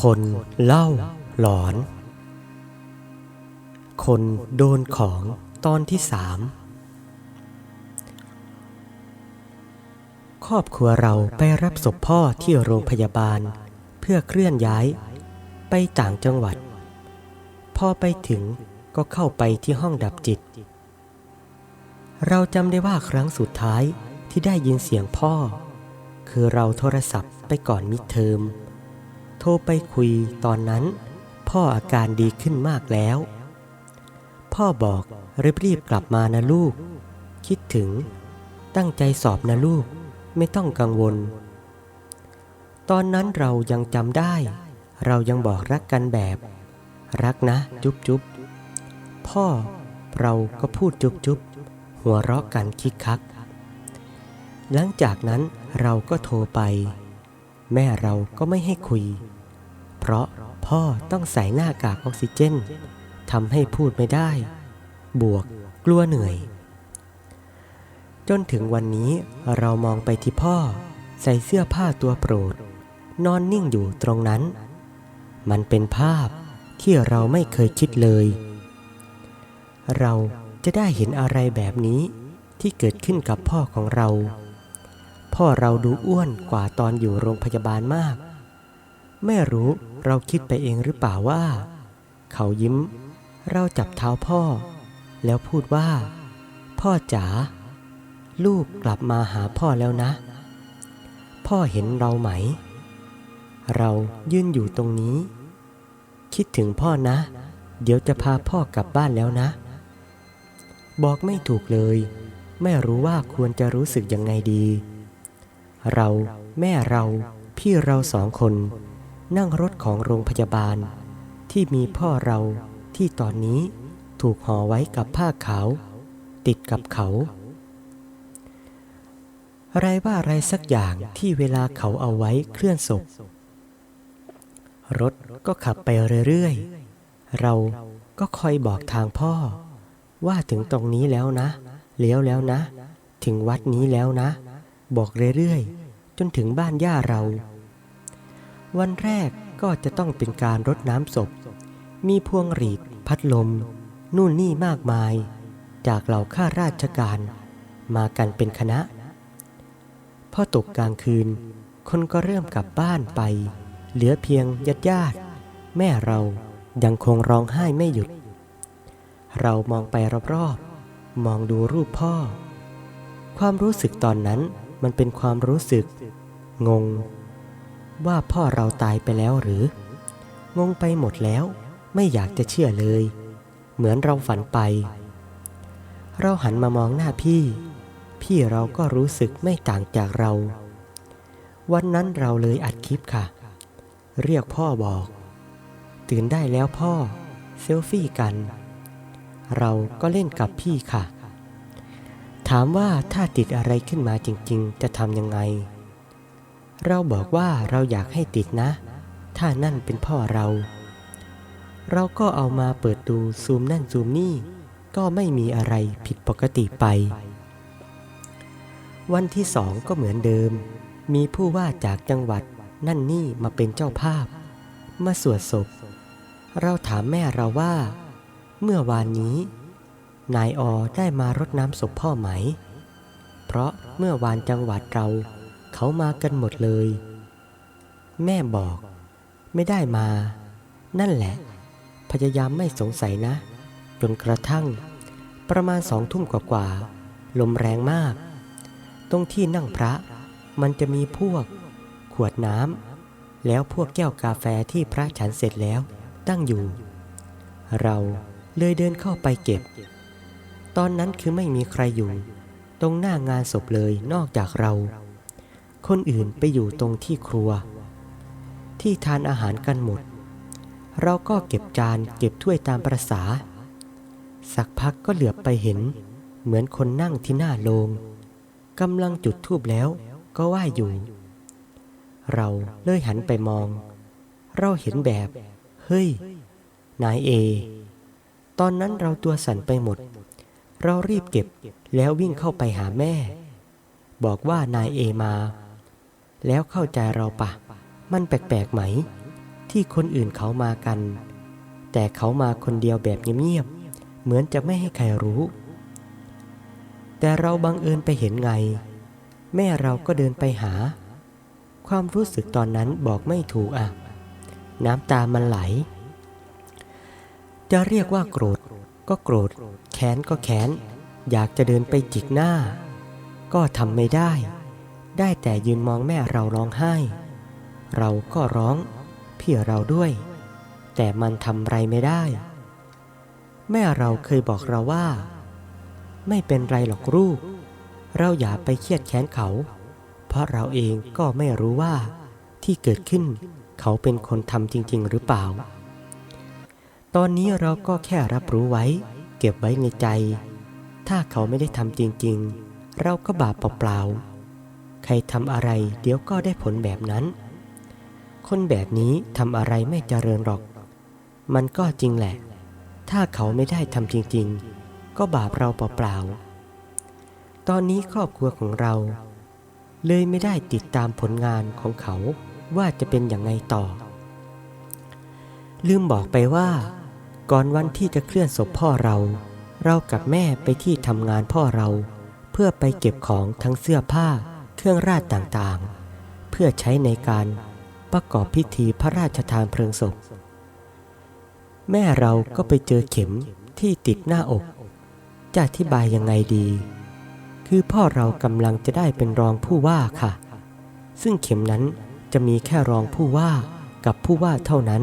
คนเล่าหลอน คนโดนของตอนที่สามครอบครัวเราไปรับศพพ่อที่โรงพยาบาล เพื่อเคลื่อนย้ายไปต่างจังหวัด พอไปถึงก็เข้าไปที่ห้องดับจิต เราจำได้ว่าครั้งสุดท้ายที่ได้ยินเสียงพ่อ คือเราโทรศัพท์ไปก่อนมิดเทอม ทรไปคุยตอนนั้น พ่ออาการดีขึ้นมากแล้ว พ่อบอกรีบๆกลับมานะลูก คิดถึง ตั้งใจสอบนะลูก ไม่ต้องกังวล ตอนนั้นเรายังจำได้ เรายังบอกรักกันแบบ รักนะ จุ๊บจุ๊บพ่อเราก็พูดจุ๊บจุ๊บหัวเราะกันคิกคัก หลังจากนั้นเราก็โทรไป แม่เราก็ไม่ให้คุย เพราะพ่อต้องใส่หน้ากากออกซิเจนทำให้พูดไม่ได้ บวกกลัวเหนื่อย จนถึงวันนี้เรามองไปที่พ่อ ใส่เสื้อผ้าตัวโปรด นอนนิ่งอยู่ตรงนั้น มันเป็นภาพที่เราไม่เคยคิดเลย เราจะได้เห็นอะไรแบบนี้ที่เกิดขึ้นกับพ่อของเรา พ่อเราดูอ้วนกว่าตอนอยู่โรงพยาบาลมาก ไม่รู้เราคิดไปเองหรือเปล่าว่า เขายิ้ม เราจับเท้าพ่อ แล้วพูดว่า พ่อจ๋าลูกกลับมาหาพ่อแล้วนะ พ่อเห็นเราไหม เรายืนอยู่ตรงนี้ คิดถึงพ่อนะ เดี๋ยวจะพาพ่อกลับบ้านแล้วนะ บอกไม่ถูกเลย ไม่รู้ว่าควรจะรู้สึกยังไงดี เราแม่เราพี่เราสองคน นั่งรถของโรงพยาบาล ที่มีพ่อเราที่ตอนนี้ถูกห่อไว้กับผ้าขาว ติดกับเขา อะไรว่าอะไรสักอย่างที่เวลาเขาเอาไว้เคลื่อนศพ รถก็ขับไปเรื่อยๆ เราก็คอยบอกทางพ่อ ว่าถึงตรงนี้แล้วนะ เลี้ยวแล้วนะ ถึงวัดนี้แล้วนะ บอกเรื่อยๆ จนถึงบ้านย่าเรา วันแรกก็จะต้องเป็นการรดน้ำศพ มีพวงหรีด พัดลม นู่นนี่มากมาย จากเหล่าข้าราชการ มากันเป็นคณะ พอตกกลางคืน คนก็เริ่มกลับบ้านไป เหลือเพียงญาติญาติแม่เรายังคงร้องไห้ไม่หยุด เรามองไปรอบๆมองดูรูปพ่อ ความรู้สึกตอนนั้นมันเป็นความรู้สึก งง ว่าพ่อเราตายไปแล้วหรือ งงไปหมดแล้ว ไม่อยากจะเชื่อเลย เหมือนเราฝันไป เราหันมามองหน้าพี่ พี่เราก็รู้สึกไม่ต่างจากเรา วันนั้นเราเลยอัดคลิปค่ะ เรียกพ่อบอก ตื่นได้แล้วพ่อ เซลฟี่กัน เราก็เล่นกับพี่ค่ะ ถามว่าถ้าติดอะไรขึ้นมาจริง ๆ จะทำยังไง เราบอกว่าเราอยากให้ติดนะ ถ้านั่นเป็นพ่อเรา เราก็เอามาเปิดดูซูมนั่นซูมนี่ ก็ไม่มีอะไรผิดปกติไป วันที่สองก็เหมือนเดิม มีผู้ว่าจากจังหวัดนั่นนี่มาเป็นเจ้าภาพ มาสวดศพ เราถามแม่เราว่า เมื่อวานนี้ นายอได้มารดน้ำศพพ่อไหม เพราะเมื่อวานจังหวัดเรา เขามากันหมดเลย แม่บอก ไม่ได้มา นั่นแหละ พยายามไม่สงสัยนะ จนกระทั่ง ประมาณสองทุ่มกว่าๆลมแรงมาก ตรงที่นั่งพระ มันจะมีพวก ขวดน้ำแล้วพวกแก้วกาแฟที่พระฉันเสร็จแล้วตั้งอยู่ เราเลยเดินเข้าไปเก็บ ตอนนั้นคือไม่มีใครอยู่ ตรงหน้างานศพเลยนอกจากเรา คนอื่นไปอยู่ตรงที่ครัว ที่ทานอาหารกันหมด เราก็เก็บจานเก็บถ้วยตามประษา สักพักก็เหลือบไปเห็น เหมือนคนนั่งที่หน้าโลงกำลังจุดธูปแล้วก็ไหวอยู่ เราเลยหันไปมอง เราเห็นแบบ เฮ้ย นายเอ ตอนนั้นเราตัวสั่นไปหมด เรารีบเก็บแล้ววิ่งเข้าไปหาแม่ บอกว่านายเอมา แล้วเข้าใจเราปะ มันแปลกๆไหม ที่คนอื่นเขามากัน แต่เขามาคนเดียวแบบเงียบๆ เหมือนจะไม่ให้ใครรู้ แต่เราบังเอิญไปเห็นไง แม่เราก็เดินไปหา ความรู้สึกตอนนั้นบอกไม่ถูกอะ น้ำตามันไหล จะเรียกว่าโกรธก็โกรธ แค้นก็แค้น อยากจะเดินไปจิกหน้า ก็ทำไม่ได้ ได้แต่ยืนมองแม่เราร้องไห้ เราก็ร้องพี่เราด้วย แต่มันทำไรไม่ได้ แม่เราเคยบอกเราว่า ไม่เป็นไรหรอกลูก เราอย่าไปเครียดแค้นเขา เพราะเราเองก็ไม่รู้ว่าที่เกิดขึ้นเขาเป็นคนทำจริง ๆ หรือเปล่า ตอนนี้เราก็แค่รับรู้ไว้ เก็บไว้ในใจ ถ้าเขาไม่ได้ทำจริง ๆ เราก็บาปเปล่าๆ ใครทำอะไรเดี๋ยวก็ได้ผลแบบนั้น คนแบบนี้ทำอะไรไม่เจริญหรอก มันก็จริงแหละ ถ้าเขาไม่ได้ทำจริง ๆ ก็บาปเราเปล่าๆ ตอนนี้ครอบครัวของเรา เลยไม่ได้ติดตามผลงานของเขาว่าจะเป็นอย่างไงต่อ ลืมบอกไปว่า ก่อนวันที่จะเคลื่อนศพพ่อเรา เรากับแม่ไปที่ทำงานพ่อเรา เพื่อไปเก็บของทั้งเสื้อผ้า รื่องราชต่างๆ เพื่อใช้ในการประกอบพิธีพระราชทานเพลิงศพ แม่เราก็ไปเจอเข็มที่ติดหน้าอก จะอธิบายยังไงดี คือพ่อเรากำลังจะได้เป็นรองผู้ว่าค่ะ ซึ่งเข็มนั้นจะมีแค่รองผู้ว่ากับผู้ว่าเท่านั้น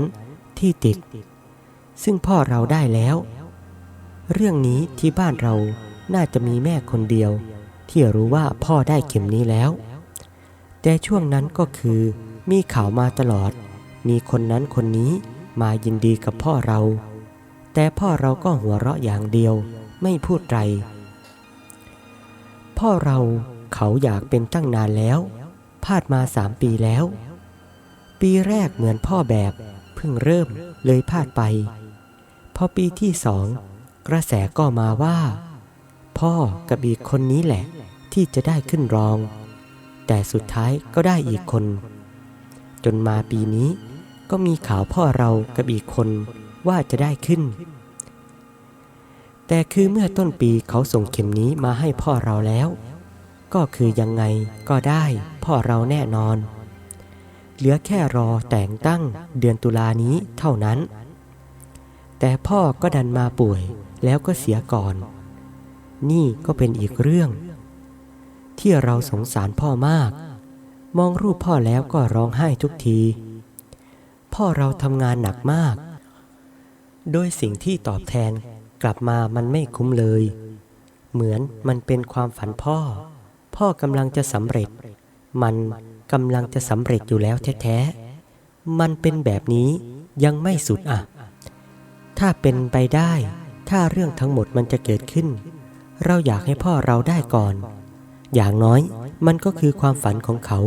ที่ติด ซึ่งพ่อเราได้แล้ว เรื่องนี้ที่บ้านเราน่าจะมีแม่คนเดียว ที่รู้ว่าพ่อได้เข็มนี้แล้ว แต่ช่วงนั้นก็คือมีข่าวมาตลอด มีคนนั้นคนนี้มายินดีกับพ่อเรา แต่พ่อเราก็หัวเราะอย่างเดียว ไม่พูดไร พ่อเราเขาอยากเป็นตั้งนานแล้วพลาดมาสามปีแล้ว ปีแรกเหมือนพ่อแบบเพิ่งเริ่มเลยพลาดไป พอปีที่สองกระแสก็มาว่า พ่อกับอีกคนนี้แหละ ที่จะได้ขึ้นรอง แต่สุดท้ายก็ได้อีกคน จนมาปีนี้ก็มีข่าวพ่อเรากับอีกคนว่าจะได้ขึ้น แต่คือเมื่อต้นปีเขาส่งเข็มนี้มาให้พ่อเราแล้ว ก็คือยังไงก็ได้พ่อเราแน่นอน เหลือแค่รอแต่งตั้งเดือนตุลานี้เท่านั้น แต่พ่อก็ดันมาป่วยแล้วก็เสียก่อน นี่ก็เป็นอีกเรื่อง ที่เราสงสารพ่อมาก มองรูปพ่อแล้วก็ร้องไห้ทุกที พ่อเราทำงานหนักมาก โดยสิ่งที่ตอบแทนกลับมามันไม่คุ้มเลย เหมือนมันเป็นความฝันพ่อ พ่อกำลังจะสำเร็จ มันกำลังจะสำเร็จอยู่แล้วแท้ๆ มันเป็นแบบนี้ยังไม่สุดอะ ถ้าเป็นไปได้ ถ้าเรื่องทั้งหมดมันจะเกิดขึ้น เราอยากให้พ่อเราได้ก่อน อย่างน้อยมันก็คือความฝันของเขา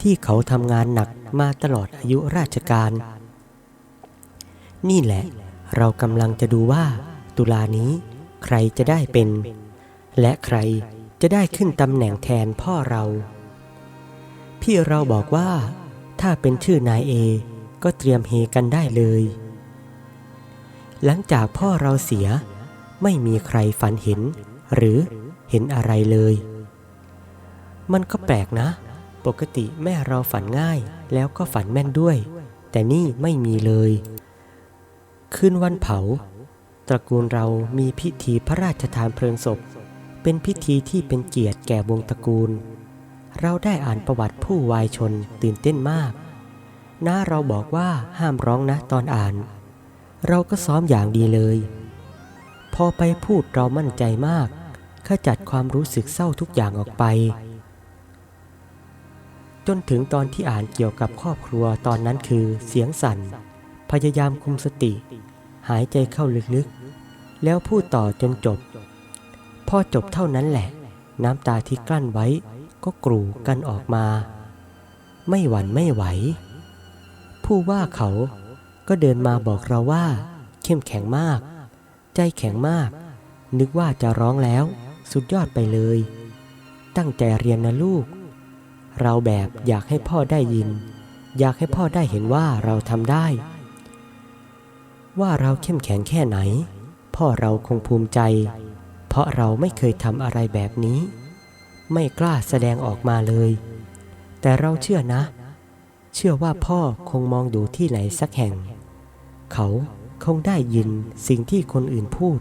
ที่เขาทำงานหนักมาตลอดอายุราชการ นี่แหละ เรากำลังจะดูว่า ตุลานี้ใครจะได้เป็น และใครจะได้ขึ้นตำแหน่งแทนพ่อเรา พี่เราบอกว่า ถ้าเป็นชื่อนายเอก็เตรียมเฮกันได้เลย หลังจากพ่อเราเสีย ไม่มีใครฝันเห็น หรือเห็นอะไรเลย มันก็แปลกนะ ปกติแม่เราฝันง่าย แล้วก็ฝันแม่นด้วย แต่นี่ไม่มีเลยคืนวันเผา ตระกูลเรามีพิธีพระราชทานเพลิงศพ เป็นพิธีที่เป็นเกียรติแก่วงตระกูล เราได้อ่านประวัติผู้วายชนตื่นเต้นมากน้าเราบอกว่าห้ามร้องนะตอนอ่าน เราก็ซ้อมอย่างดีเลย พอไปพูดเรามั่นใจมากขจัดความรู้สึกเศร้าทุกอย่างออกไป จนถึงตอนที่อ่านเกี่ยวกับครอบครัวตอนนั้นคือเสียงสั่น พยายามคุมสติ หายใจเข้าลึกๆ แล้วพูดต่อจนจบ พอจบเท่านั้นแหละ น้ำตาที่กลั้นไว้ก็กรูกันออกมา ไม่หวั่นไม่ไหว ผู้ว่าเขาก็เดินมาบอกเราว่า เข้มแข็งมาก ใจแข็งมาก นึกว่าจะร้องแล้ว สุดยอดไปเลย ตั้งใจเรียนนะลูก เราแบบอยากให้พ่อได้ยิน อยากให้พ่อได้เห็นว่าเราทำได้ ว่าเราเข้มแข็งแค่ไหน พ่อเราคงภูมิใจ เพราะเราไม่เคยทำอะไรแบบนี้ ไม่กล้าแสดงออกมาเลย แต่เราเชื่อนะ เชื่อว่าพ่อคงมองอยู่ที่ไหนสักแห่ง เขาคงได้ยินสิ่งที่คนอื่นพูด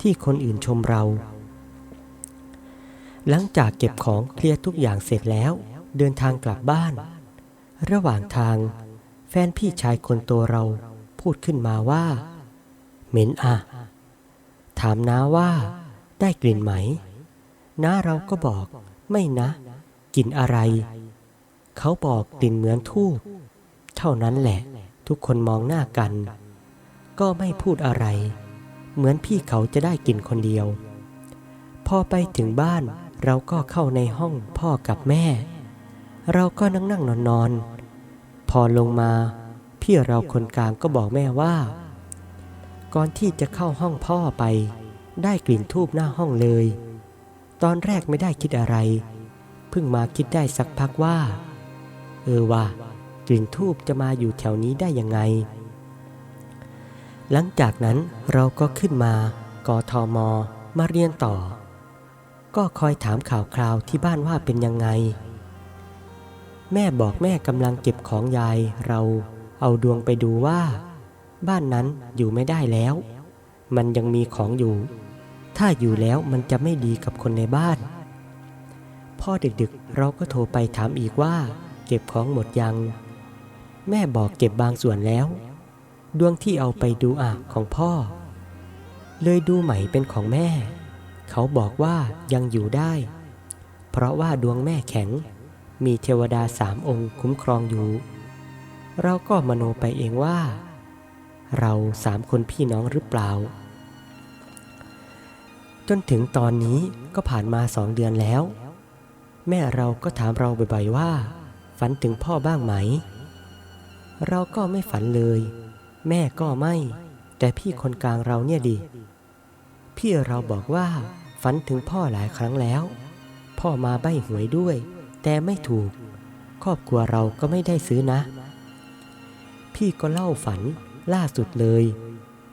ที่คนอื่นชมเราหลังจากเก็บของเคลียร์ทุกอย่างเสร็จแล้ว เดินทางกลับบ้าน ระหว่างทาง แฟนพี่ชายคนโตเราพูดขึ้นมาว่า เหม็นอะ ถามน้าว่าได้กลิ่นไหม น้าเราก็บอกไม่นะ กลิ่นอะไร เขาบอกกลิ่นเหมือนทูบเท่านั้นแหละ ทุกคนมองหน้ากัน ก็ไม่พูดอะไร เหมือนพี่เขาจะได้กินคนเดียว พอไปถึงบ้านเราก็เข้าในห้องพ่อกับแม่ เราก็นั่งนั่งนอนนอน พอลงมา พี่เราคนกลางก็บอกแม่ว่า ก่อนที่จะเข้าห้องพ่อไป ได้กลิ่นทูบหน้าห้องเลย ตอนแรกไม่ได้คิดอะไร เพิ่งมาคิดได้สักพักว่า เออว่ากลิ่นทูบจะมาอยู่แถวนี้ได้ยังไง หลังจากนั้นเราก็ขึ้นมากทมมาเรียนต่อ ก็คอยถามข่าวคราวที่บ้านว่าเป็นยังไง แม่บอกแม่กำลังเก็บของยายเราเอาดวงไปดูว่า บ้านนั้นอยู่ไม่ได้แล้ว มันยังมีของอยู่ ถ้าอยู่แล้วมันจะไม่ดีกับคนในบ้าน พ่อดึกๆเราก็โทรไปถามอีกว่า เก็บของหมดยัง แม่บอกเก็บบางส่วนแล้ว ดวงที่เอาไปดูอะของพ่อ เลยดูใหม่เป็นของแม่ เขาบอกว่ายังอยู่ได้ เพราะว่าดวงแม่แข็ง มีเทวดาสามองค์คุ้มครองอยู่ เราก็มโนไปเองว่า เราสามคนพี่น้องหรือเปล่า จนถึงตอนนี้ก็ผ่านมาสองเดือนแล้ว แม่เราก็ถามเราบ่อยๆว่า ฝันถึงพ่อบ้างไหม เราก็ไม่ฝันเลย แม่ก็ไม่ แต่พี่คนกลางเราเนี่ยดิพี่เราบอกว่าฝันถึงพ่อหลายครั้งแล้ว พ่อมาใบ้หวยด้วย แต่ไม่ถูก ครอบครัวเราก็ไม่ได้ซื้อนะ พี่ก็เล่าฝันล่าสุดเลย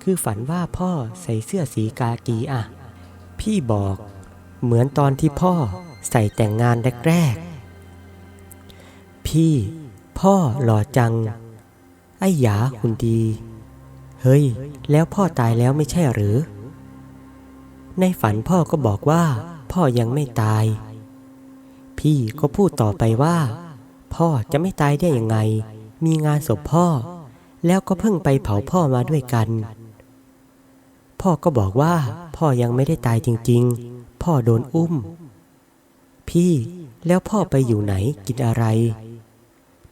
คือฝันว่าพ่อใส่เสื้อสีกากีอะ พี่บอกเหมือนตอนที่พ่อใส่แต่งงานแรกๆ พี่พ่อหล่อจัง ไอ้หยาหุ่นดี เฮ้ย แล้วพ่อตายแล้วไม่ใช่หรือ ในฝันพ่อก็บอกว่าพ่อยังไม่ตาย พี่ก็พูดต่อไปว่า พ่อจะไม่ตายได้ยังไง มีงานศพพ่อ แล้วก็เพิ่งไปเผาพ่อมาด้วยกัน พ่อก็บอกว่า พ่อยังไม่ได้ตายจริง ๆ พ่อโดนอุ้ม พี่แล้วพ่อไปอยู่ไหนกินอะไร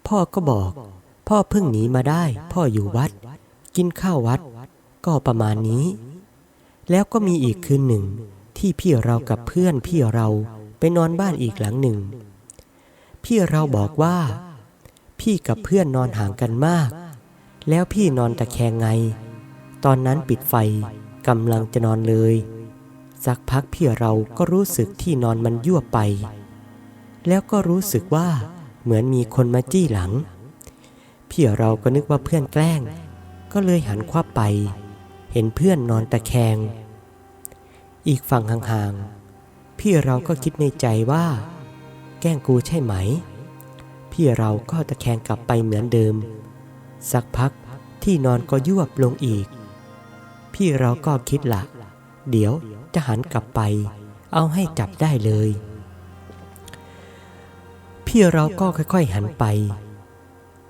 พ่อก็บอก พ่อเพิ่งหนีมาได้ พ่ออยู่วัด กินข้าววัด ก็ประมาณนี้ แล้วก็มีอีกคืนหนึ่งที่พี่เรากับเพื่อนพี่เรา ไปนอนบ้านอีกหลังหนึ่ง พี่เราบอกว่า พี่กับเพื่อนนอนห่างกันมาก แล้วพี่นอนตะแคงไง ตอนนั้นปิดไฟกำลังจะนอนเลย สักพักพี่เราก็รู้สึกที่นอนมันยั่วไป แล้วก็รู้สึกว่าเหมือนมีคนมาจี้หลัง พี่เราก็นึกว่าเพื่อนแกล้ง ก็เลยหันควับไป เห็นเพื่อนนอนตะแคง อีกฝั่งห่างๆ พี่เราก็คิดในใจว่า แกล้งกูใช่ไหม พี่เราก็ตะแคงกลับไปเหมือนเดิม สักพักที่นอนก็ยวบลงอีก พี่เราก็คิดละเดี๋ยวจะหันกลับไป เอาให้จับได้เลย พี่เราก็ค่อยๆหันไป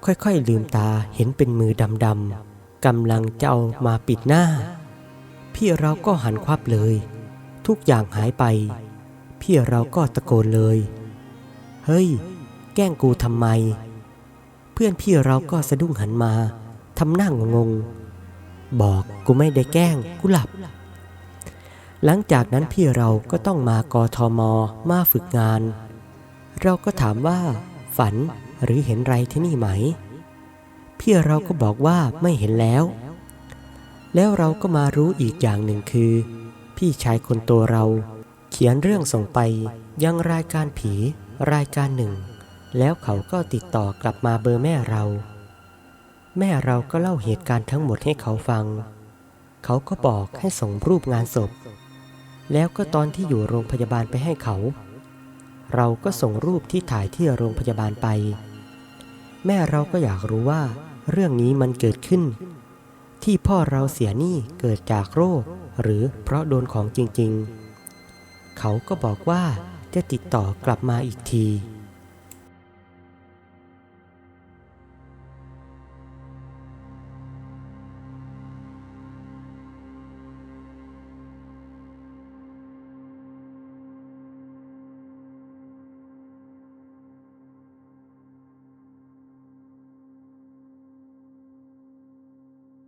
ค่อยๆลืมตาเห็นเป็นมือดำๆกำลังจะเอามาปิดหน้า พี่เราก็หันควับเลย ทุกอย่างหายไป พี่เราก็ตะโกนเลย เฮ้ย แกล้งกูทำไม เพื่อนพี่เราก็สะดุ้งหันมาทำหน้างงง บอกกูไม่ได้แกล้งกูหลับ หลังจากนั้นพี่เราก็ต้องมากทมมาฝึกงาน เราก็ถามว่า ฝันหรือเห็นไรที่นี่ไหม พี่เราก็บอกว่าไม่เห็นแล้ว แล้วเราก็มารู้อีกอย่างหนึ่งคือ พี่ชายคนโตเรา เขียนเรื่องส่งไปยังรายการผีรายการหนึ่ง แล้วเขาก็ติดต่อกลับมาเบอร์แม่เรา แม่เราก็เล่าเหตุการณ์ทั้งหมดให้เขาฟัง เขาก็บอกให้ส่งรูปงานศพ แล้วก็ตอนที่อยู่โรงพยาบาลไปให้เขา เราก็ส่งรูปที่ถ่ายที่โรงพยาบาลไป แม่เราก็อยากรู้ว่า เรื่องนี้มันเกิดขึ้น ที่พ่อเราเสียหนี้เกิดจากโรค หรือเพราะโดนของจริง ๆ เขาก็บอกว่าจะติดต่อกลับมาอีกที